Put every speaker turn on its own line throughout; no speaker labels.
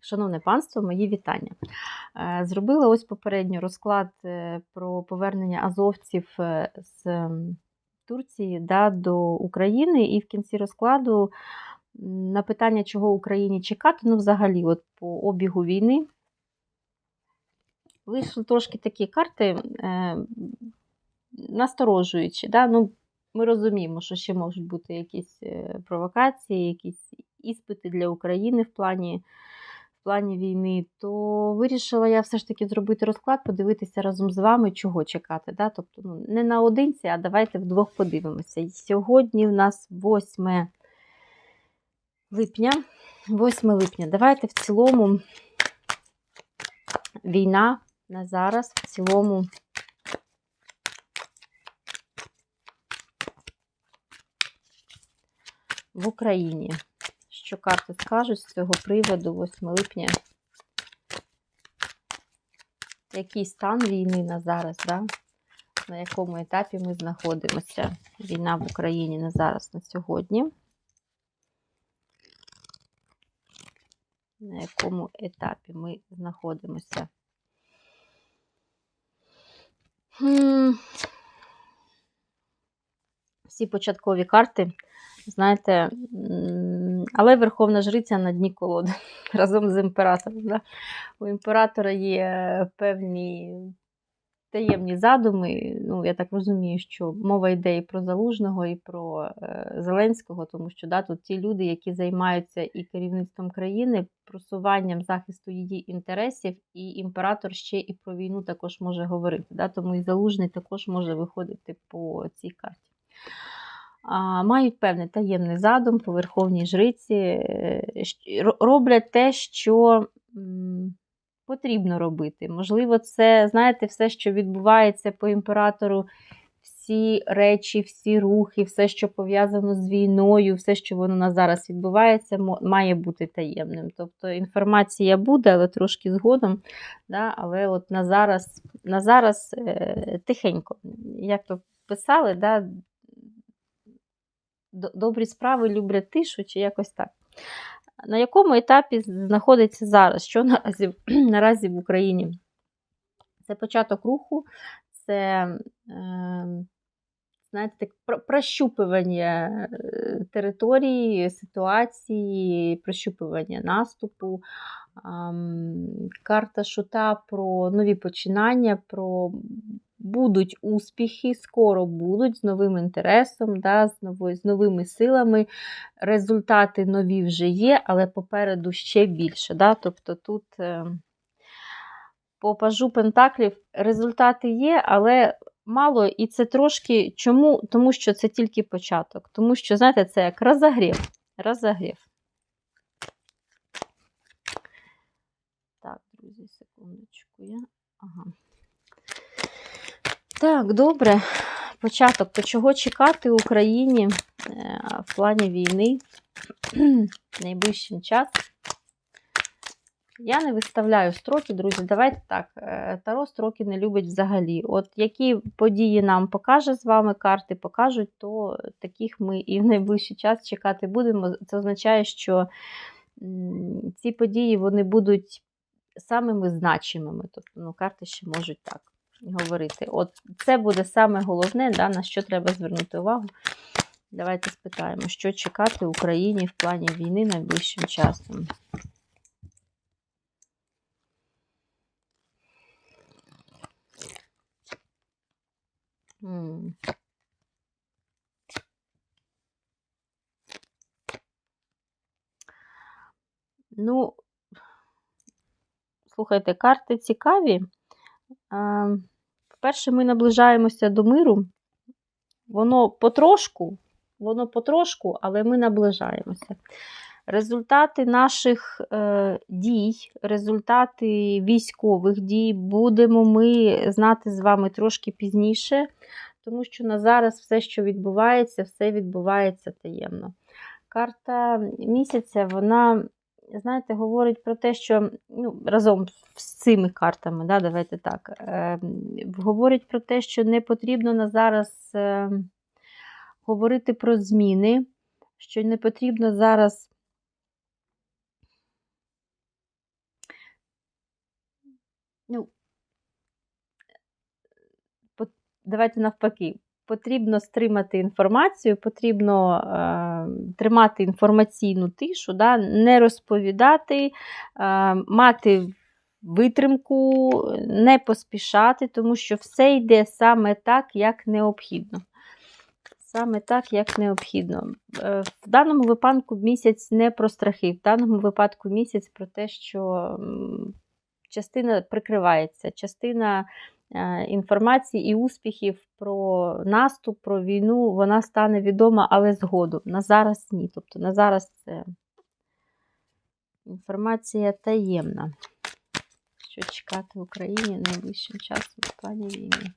Шановне панство, мої вітання. Е, Зробила ось попередньо розклад е, про повернення азовців е, з Турції да, до України, і в кінці розкладу на питання, чого Україні чекати, ну, взагалі, от по обігу війни. Вийшли трошки такі карти насторожуючі. Да? Ну, ми розуміємо, що ще можуть бути якісь провокації, якісь іспити для України в плані, в плані війни, то вирішила я все ж таки зробити розклад, подивитися разом з вами, чого чекати. Да? Тобто ну, не наодинці, а давайте вдвох подивимося. І Сьогодні в нас 8 липня. 8 липня. Давайте в цілому війна на зараз, в цілому. В Україні. Що карти скажуть з цього приводу 8 липня? Який стан війни на зараз, да? на якому етапі ми знаходимося? Війна в Україні на зараз, на сьогодні. На якому етапі ми знаходимося? Всі початкові карти, знаєте, але Верховна Жриця на дні колоди разом з імператором. Да? У імператора є певні таємні задуми. Ну, я так розумію, що мова йде і про Залужного, і про е, Зеленського, тому що да, тут ті люди, які займаються і керівництвом країни, просуванням захисту її інтересів, і імператор ще і про війну також може говорити. Да? Тому і Залужний також може виходити по цій карті. Мають певний таємний задум по верховній жриці, е, роблять те, що потрібно робити. Можливо, це, знаєте, все, що відбувається по імператору, всі речі, всі рухи, все, що пов'язано з війною, все, що воно на зараз відбувається, має бути таємним. Тобто інформація буде, але трошки згодом. Да? Але от на зараз, на зараз е, тихенько. Як то писали, да? «Д- добрі справи люблять тишу, чи якось так. На якому етапі знаходиться зараз? Що наразі, наразі в Україні? Це початок руху, це е, знаєте, так, прощупування е, території, ситуації, прощупування наступу. Ам, Карта шута про нові починання, про будуть успіхи, скоро будуть з новим інтересом, да, з, новою, з новими силами. Результати нові вже є, але попереду ще більше. Да? Тобто тут е, по пажу Пентаклів результати є, але мало, і це трошки чому? Тому що це тільки початок. Тому що, знаєте, це як розогрів. Розогрів. Так, друзі, секундочку. Я... Ага. Так, добре. Початок. То чого чекати Україні е, в плані війни найближчим часом? Я не виставляю строки, друзі. Давайте так. е, Таро строки не любить взагалі. От які події нам покаже з вами карти, покажуть, то таких ми і в найближчий час чекати будемо. Це означає, що ці події вони будуть самими значимими. Тобто, ну, карти ще можуть так говорити. От це буде саме головне, да, на що треба звернути увагу. Давайте спитаємо, що чекати Україні в плані війни найближчим часом. М. Ну, слухайте, карти цікаві. А, По-перше, ми наближаємося до миру. Воно потрошку, воно потрошку, але ми наближаємося. Результати наших е, дій, результати військових дій будемо ми знати з вами трошки пізніше, тому що на зараз все, що відбувається, все відбувається таємно. Карта місяця, вона, знаєте, говорить про те, що ну, разом з цими картами, да, давайте так, е, говорить про те, що не потрібно на зараз е, говорити про зміни, що не потрібно зараз ну, давайте навпаки. Потрібно стримати інформацію, потрібно е, тримати інформаційну тишу, да, не розповідати, е, мати витримку, не поспішати, тому що все йде саме так, як необхідно. Саме так, як необхідно. Е, В даному випадку місяць не про страхи, в даному випадку місяць про те, що частина прикривається, частина інформації і успіхів про наступ, про війну, вона стане відома, але згодом. На зараз ні. Тобто на зараз це інформація таємна. Що чекати в Україні найближчим часом в плані війни.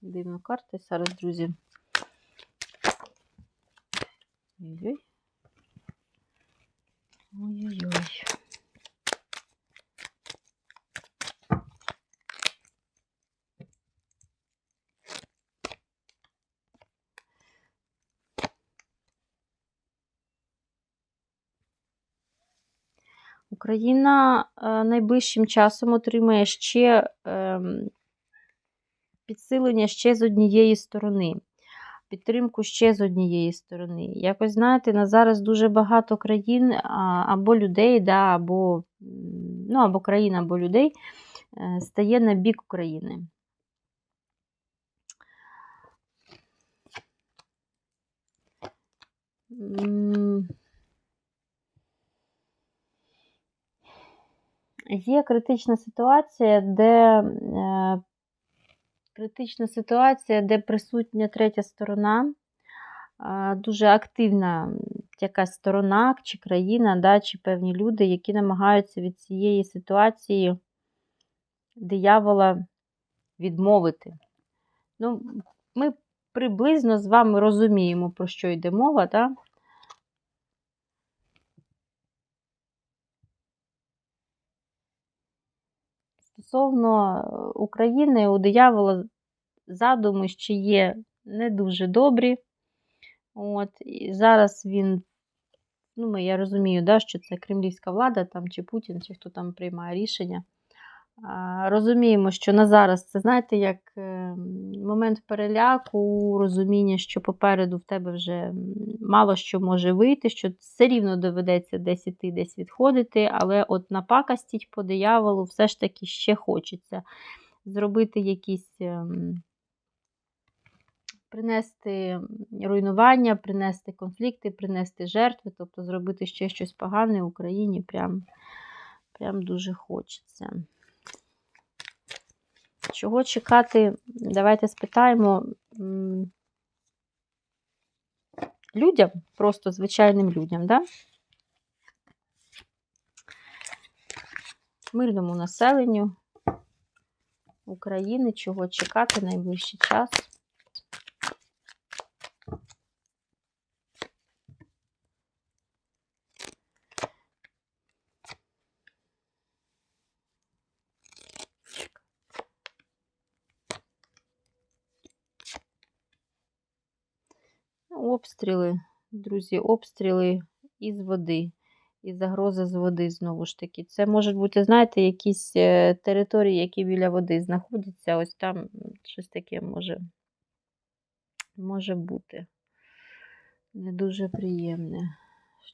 Дивно карти зараз, друзі. Ой-ой. Ой-ой-ой. Україна е, найближчим часом отримає ще ем, підсилення ще з однієї сторони, підтримку ще з однієї сторони. Якось, знаєте, на зараз дуже багато країн або людей, да, або, ну, або країн, або людей е, стає на бік України. Є критична ситуація, де е, критична ситуація, де присутня третя сторона, дуже активна якась сторона чи країна, да, чи певні люди, які намагаються від цієї ситуації диявола відмовити. Ну, ми приблизно з вами розуміємо, про що йде мова, так? Стосовно е, України, у диявола задуми ще є не дуже добрі. От, і зараз він, ну, я розумію, да, що це кремлівська влада, там, чи Путін, чи хто там приймає рішення. Розуміємо, що на зараз це, знаєте, як е, момент переляку, розуміння, що попереду в тебе вже мало що може вийти, що все рівно доведеться десь іти, десь відходити, але от напакастіть по дияволу все ж таки ще хочеться зробити якісь. ем, Принести руйнування, принести конфлікти, принести жертви, тобто зробити ще щось погане Україні прям, прям дуже хочеться. Чого чекати? Давайте спитаємо людям, просто звичайним людям, да? мирному населенню України, чого чекати найближчий час. Обстріли, друзі, обстріли із води, і загроза з води знову ж таки. Це можуть бути, знаєте, якісь е, території, які біля води знаходяться. Ось там щось таке може, може бути. Не дуже приємне.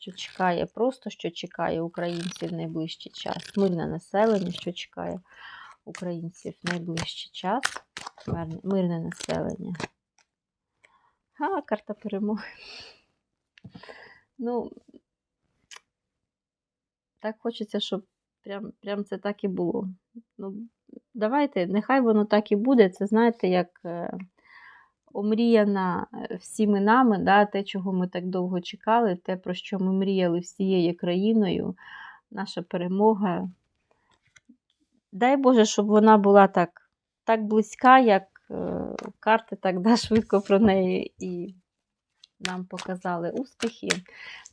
Що чекає, просто що чекає українців в найближчий час. Мирне населення, що чекає українців в найближчий час. Мирне, мирне населення. А, карта перемоги. Ну, так хочеться, щоб прям, прям це так і було. Ну, давайте, нехай воно так і буде. Це знаєте, як е, омріяна е, всіми нами, да, те, чого ми так довго чекали, те, про що ми мріяли всією країною, наша перемога. Дай Боже, щоб вона була так, так близька, як карти так да, швидко про неї і нам показали успіхи.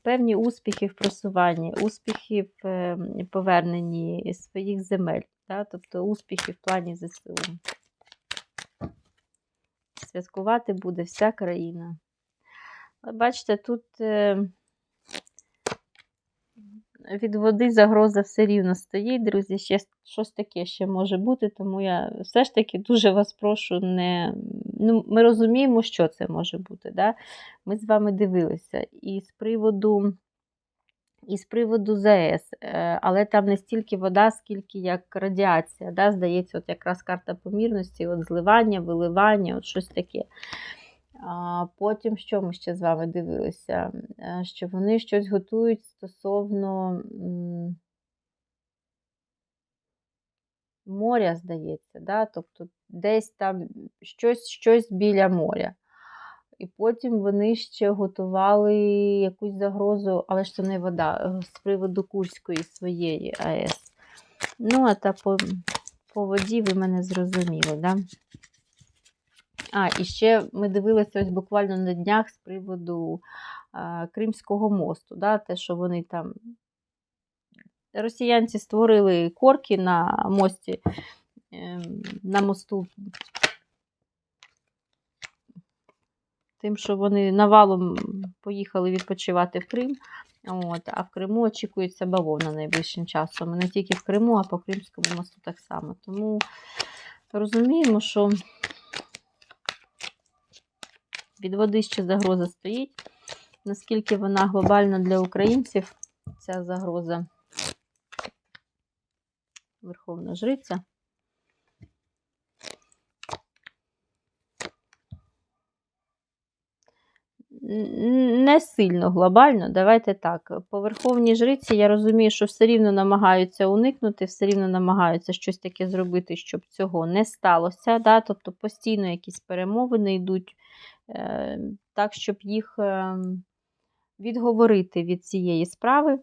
Певні успіхи в просуванні, успіхи в е, поверненні своїх земель, да, тобто успіхи в плані ЗСУ. Святкувати буде вся країна. Бачите, тут е, від води загроза все рівно стоїть, друзі. Ще щось таке ще може бути, тому я все ж таки дуже вас прошу, не. Ну, ми розуміємо, що це може бути. Да? Ми з вами дивилися. І з приводу. І з приводу ЗАЕС, е, але там не стільки вода, скільки як радіація. Да? Здається, от якраз карта помірності, от зливання, виливання, от щось таке. А Потім, що ми ще з вами дивилися? Е, що вони щось готують стосовно моря, здається, да? тобто десь там щось, щось біля моря. І потім вони ще готували якусь загрозу, але ж це не вода, з приводу Курської своєї АЕС. Ну, а та по, по воді ви мене зрозуміли, да? А, і ще ми дивилися ось буквально на днях з приводу а, Кримського мосту, да? те, що вони там. Росіянці створили корки на мості, ем, на мосту тим, що вони навалом поїхали відпочивати в Крим. От, А в Криму очікується бавовна найближчим часом. Не тільки в Криму, а по Кримському мосту так само. Тому розуміємо, що від води ще загроза стоїть. Наскільки вона глобальна для українців, ця загроза Верховна Жриця. не сильно глобально, давайте так. По Верховній жриці я розумію, що все рівно намагаються уникнути, все рівно намагаються щось таке зробити, щоб цього не сталося. Да? Тобто постійно якісь перемовини йдуть так, щоб їх е, відговорити від цієї справи.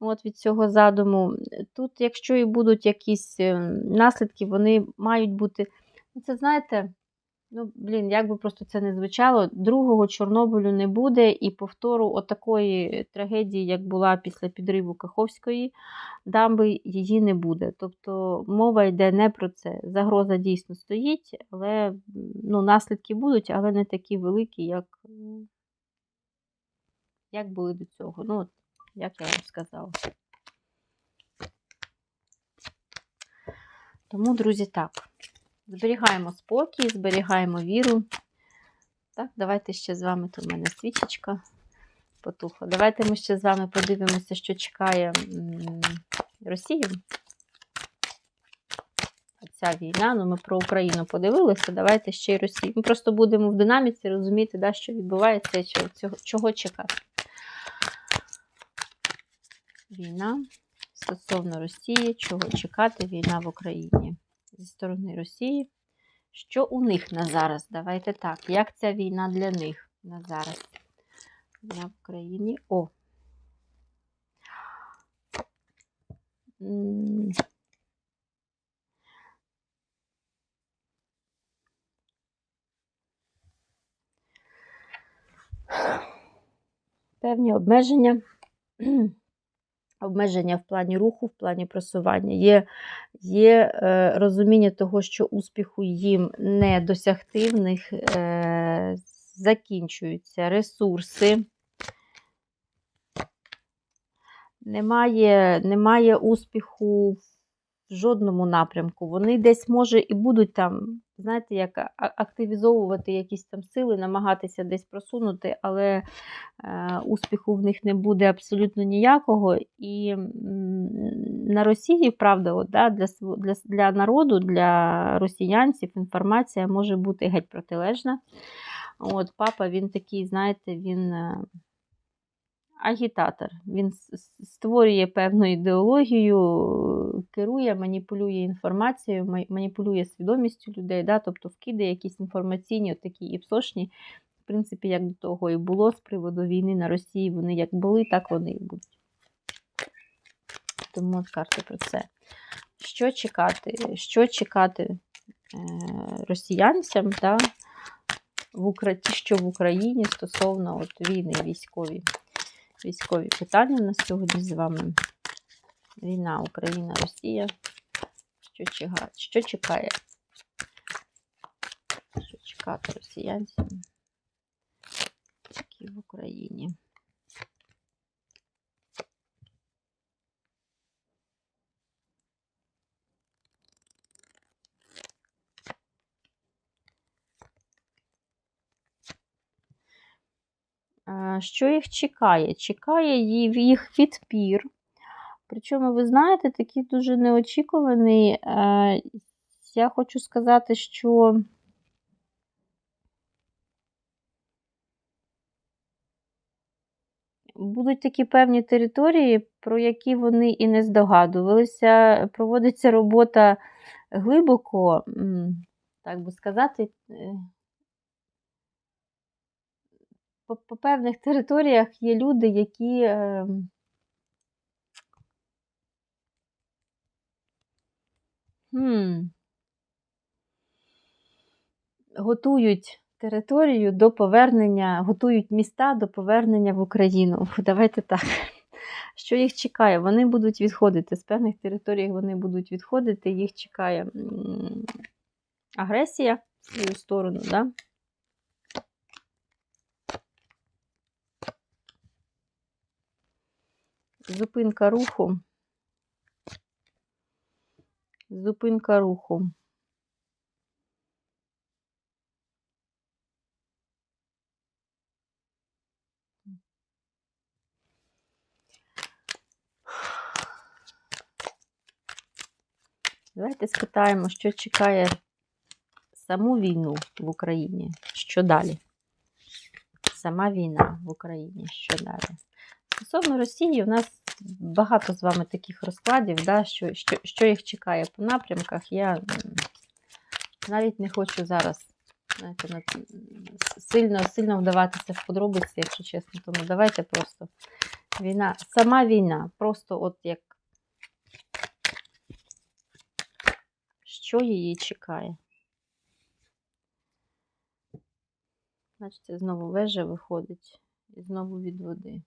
От Від цього задуму. Тут, якщо і будуть якісь е, наслідки, вони мають бути. Ну, це, знаєте, Ну, блін, як би просто це не звучало, другого Чорнобилю не буде, і повтору отакої трагедії, як була після підриву Каховської дамби, її не буде. Тобто мова йде не про це. Загроза дійсно стоїть, але ну, наслідки будуть, але не такі великі, як як були до цього. Ну, як я вам сказала. Тому, друзі, так. Зберігаємо спокій, зберігаємо віру. Так, давайте ще з вами тут у мене свічечка потухла. Давайте ми ще з вами подивимося, що чекає Росію. Ця війна, ну ми про Україну подивилися, давайте ще й Росію. Ми просто будемо в динаміці розуміти, да, що відбувається і чого, чого чекати. Війна стосовно Росії, чого чекати, війна в Україні зі сторони Росії. Що у них на зараз? Давайте так. Як ця війна для них на зараз? Я в країні. О! Певні обмеження обмеження в плані руху, в плані просування. Є є е, розуміння того, що успіху їм не досягти, в них е, закінчуються ресурси. Немає, Немає успіху в жодному напрямку. Вони десь, може, і будуть там, знаєте, як активізовувати якісь там сили, намагатися десь просунути, але е, успіху в них не буде абсолютно ніякого. І на Росії, правда, от, да, для, для, для народу, для росіянців інформація може бути геть протилежна. От, Папа, він такий, знаєте, він. Агітатор. Він створює певну ідеологію, керує, маніпулює інформацією, маніпулює свідомістю людей, да? тобто вкидає якісь інформаційні, от такі іпсошні, в принципі, як до того і було з приводу війни на Росії. Вони як були, так вони і будуть. Тому от карти про це. Що чекати? Що чекати е, росіянцям та в Укра... ті, що в Україні стосовно от війни військові? Військові питання у нас сьогодні з вами. Війна Україна, Росія. Що, чека... що чекає? Що чекати росіянцям, які в Україні? Що їх чекає? Чекає їх відпір. Причому, ви знаєте, такий дуже неочікуваний. Е, Я хочу сказати, що будуть такі певні території, про які вони і не здогадувалися. Проводиться робота глибоко, так би сказати, е, по, по певних територіях є люди, які е, хм, готують територію до повернення, готують міста до повернення в Україну. Давайте так. Що їх чекає? Вони будуть відходити. З певних територій вони будуть відходити, їх чекає агресія в свою сторону. Да? Зупинка руху. Зупинка руху. Давайте спитаємо, що чекає саму війну в Україні. Що далі? Сама війна в Україні. Що далі? Стосовно Росії, у нас багато з вами таких розкладів, да, що, що, що їх чекає по напрямках. Я навіть не хочу зараз знаєте, сильно, сильно вдаватися в подробиці, якщо чесно. Тому давайте просто війна, сама війна, просто от як що її чекає. Бачите, знову вежа виходить і знову від води.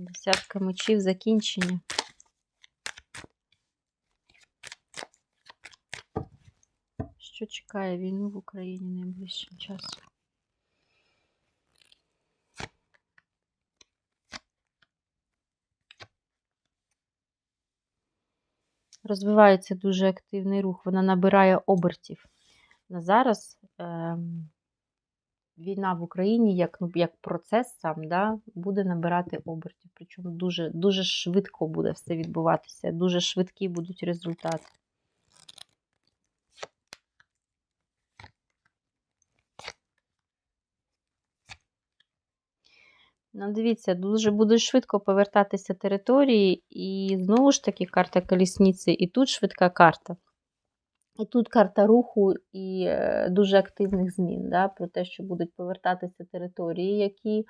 Десятка мечів закінчення. Що чекає війну в Україні найближчим часом? Розвивається дуже активний рух, вона набирає обертів. На зараз ем, війна в Україні як, ну, як процес сам да, буде набирати обертів. Причому дуже, дуже швидко буде все відбуватися, дуже швидкі будуть результати. Ну, дивіться, дуже буде швидко повертатися території, і знову ж таки карта колісниці, і тут швидка карта. І тут карта руху і е, дуже активних змін, да, про те, що будуть повертатися території, які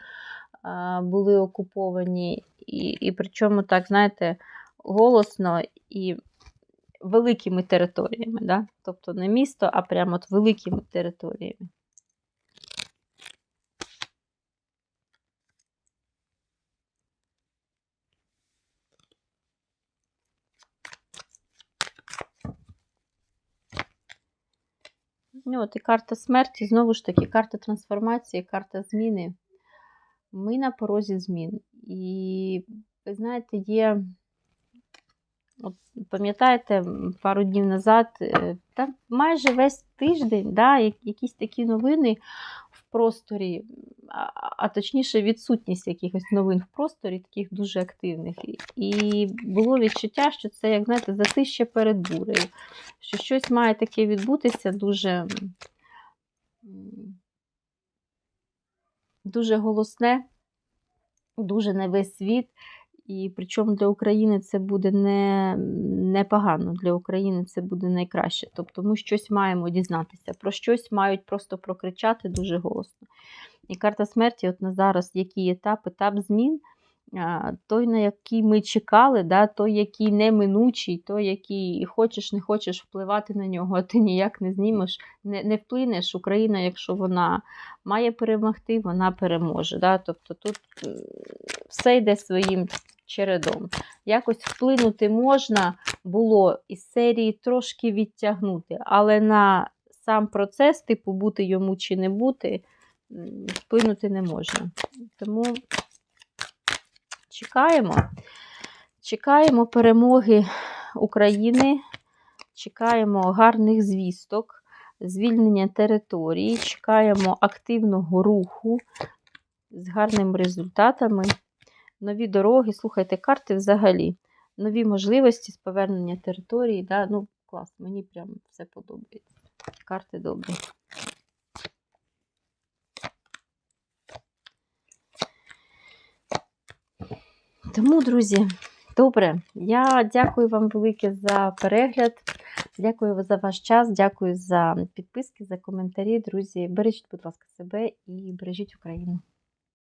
були окуповані, і, і причому, так, знаєте, голосно і великими територіями. Да? Тобто не місто, а прямо от великими територіями. Ну, от і карта смерті, знову ж таки, карта трансформації, карта зміни. Ми на порозі змін. І, ви знаєте, є, от, пам'ятаєте, пару днів назад, та майже весь тиждень, да, якісь такі новини просторі а, а точніше, відсутність якихось новин в просторі, таких дуже активних. І- було відчуття, що це, як знаєте, затище перед бурею, що щось має таке відбутися дуже, дуже голосне, дуже на весь світ. І причому для України це буде не, непогано, для України це буде найкраще. Тобто ми щось маємо дізнатися, про щось мають просто прокричати дуже голосно. І карта смерті, от на зараз, який етап, етап змін, той, на який ми чекали, да, той, який неминучий, той, який хочеш, не хочеш впливати на нього, а ти ніяк не знімеш, не, не вплинеш. Україна, якщо вона має перемогти, вона переможе. Да? Тобто тут все йде своїм чередом. Якось вплинути можна було із серії трошки відтягнути, але на сам процес, типу, бути йому чи не бути, вплинути не можна. Тому чекаємо. Чекаємо перемоги України, чекаємо гарних звісток, звільнення території, чекаємо активного руху з гарними результатами, нові дороги. Слухайте, карти взагалі, нові можливості з повернення території. Да? Ну, клас, мені прям все подобається. Карти добрі. Тому, друзі, добре. Я дякую вам велике за перегляд. Дякую за ваш час, дякую за підписки, за коментарі. Друзі, бережіть, будь ласка, себе і бережіть Україну.